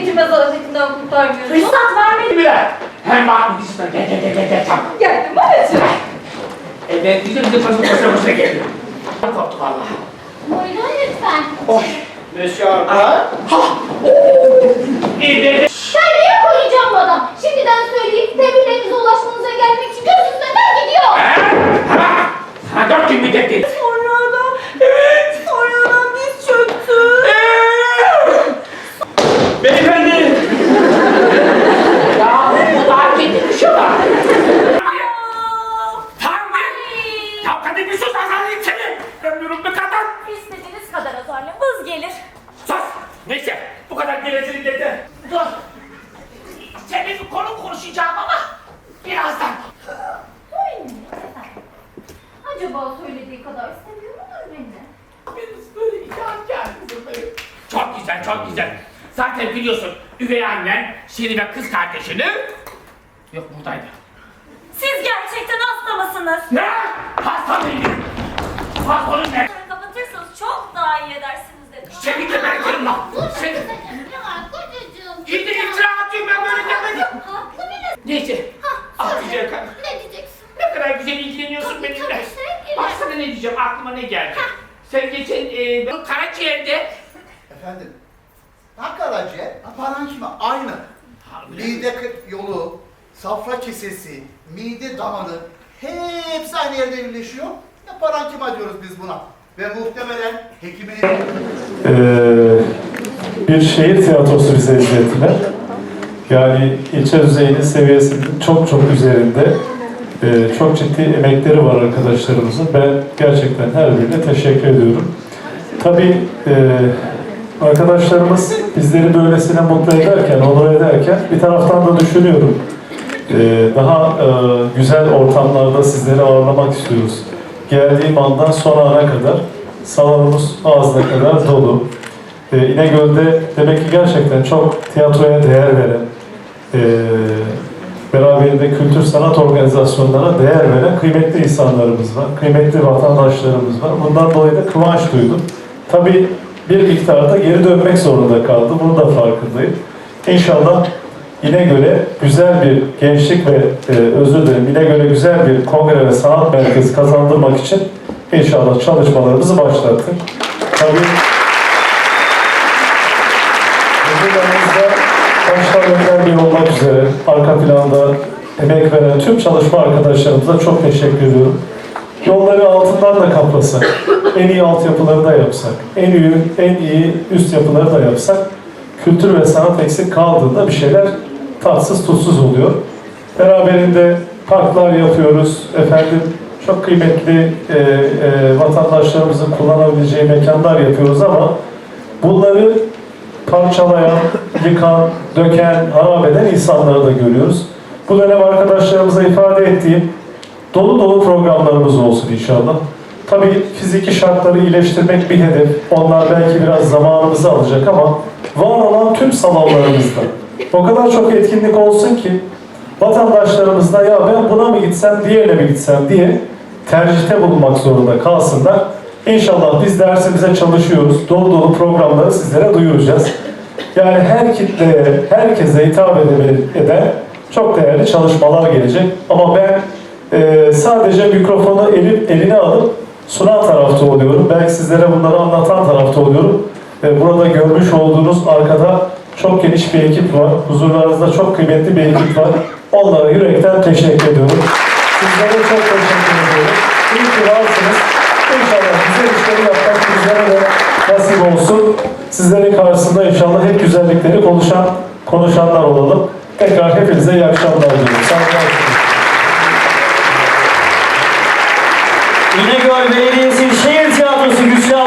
geçirmez afetinden kurtar görüyorsun. Fırsat vermedi bile. Her bakım dışına gel gel gel gel gel tam. Geldim babacığım. E ben diyeceğim de fazla koşa koşa geldim. Korktum valla. Buyurun lütfen. Oy. Monsieur. Aha. Ha. Neyse, bu kadar gevezelik yeter. Dur! Senin bir konu konuşacağım ama birazdan. Buyurun efendim. Acaba söylediği kadar seviyor mudur beni? Biz böyle itaat böyle. Çok güzel, çok güzel. Zaten biliyorsun üvey annen seni ve kız kardeşini... Yok buradaydı. Siz gerçekten hasta mısınız? Ne? Hasta değilim. Hastalığın ne? Kapatırsanız çok daha iyi edersiniz. Seni gebertirim lan. Seni... Ne var kocacığım? Gidin iftira atayım ben böyle demedim. Haklı biraz. Neyse. Ha, Ah güzel kadın. Ne diyeceksin? Ne kadar güzel ilgileniyorsun Tabii, benimle. tabii, sevgilim. Bak sana ne diyeceğim, aklıma ne geldi. Sen geçen e, bu karaciğerde... Efendim, ha karaciğer, ha parenkima aynı. Ha, öyle mi? Mide kı- yolu, safra kesesi, mide damarı hepsi aynı yerde birleşiyor. Ya parenkima diyoruz biz buna. Ve muhtemelen hekimin Ee, bir şehir tiyatrosu bize izlettiler. Yani ilçe düzeyinin seviyesinin çok çok üzerinde e, çok ciddi emekleri var arkadaşlarımızın. Ben gerçekten her birine teşekkür ediyorum. Tabii e, arkadaşlarımız bizleri böylesine mutlu ederken, onur ederken bir taraftan da düşünüyorum. E, daha e, güzel ortamlarda sizleri ağırlamak istiyoruz. Geldiğim andan son ana kadar salonumuz ağzına kadar dolu. E, İnegöl'de demek ki gerçekten çok tiyatroya değer veren, e, beraberinde kültür sanat organizasyonlarına değer veren kıymetli insanlarımız var, kıymetli vatandaşlarımız var. Bundan dolayı da kıvanç duydum. Tabii bir miktarda geri dönmek zorunda kaldı. Bunun da farkındayım. İnşallah İnegöl'e güzel bir gençlik ve e, özür dilerim İnegöl'e güzel bir kongre ve sanat merkezi kazandırmak için inşallah çalışmalarımızı başlattık. Tabii başta Bey olmak üzere arka planda emek veren tüm çalışma arkadaşlarımıza çok teşekkür ediyorum. Yolları altından da kaplasak, en iyi altyapıları da yapsak, en iyi, en iyi üst yapıları da yapsak, kültür ve sanat eksik kaldığında bir şeyler tatsız tutsuz oluyor. Beraberinde parklar yapıyoruz, efendim çok kıymetli e, e, vatandaşlarımızın kullanabileceği mekanlar yapıyoruz ama bunları parçalayan, yıkan, döken, harap eden insanları da görüyoruz. Bu dönem arkadaşlarımıza ifade ettiğim dolu dolu programlarımız olsun inşallah. Tabii fiziki şartları iyileştirmek bir hedef. Onlar belki biraz zamanımızı alacak ama var olan tüm salonlarımızda o kadar çok etkinlik olsun ki vatandaşlarımız da ya ben buna mı gitsem, diğerine mi gitsem diye tercihte bulunmak zorunda kalsınlar. İnşallah biz dersimize çalışıyoruz. Dolu dolu programları sizlere duyuracağız. Yani her kitleye, herkese hitap ede- eden çok değerli çalışmalar gelecek. Ama ben e, sadece mikrofonu elim, eline alıp sunan tarafta oluyorum. Belki sizlere bunları anlatan tarafta oluyorum. E, burada görmüş olduğunuz arkada çok geniş bir ekip var. Huzurlarınızda çok kıymetli bir ekip var. Onlara yürekten teşekkür ediyorum. Sizlere çok teşekkür ediyorum. İyi ki varsınız. İnşallah güzel işleri yapmak bizlere de nasip olsun. Sizlerin karşısında inşallah hep güzellikleri konuşan, konuşanlar olalım. Tekrar hepinize iyi akşamlar diliyorum. Sağ olun. İnegöl Belediye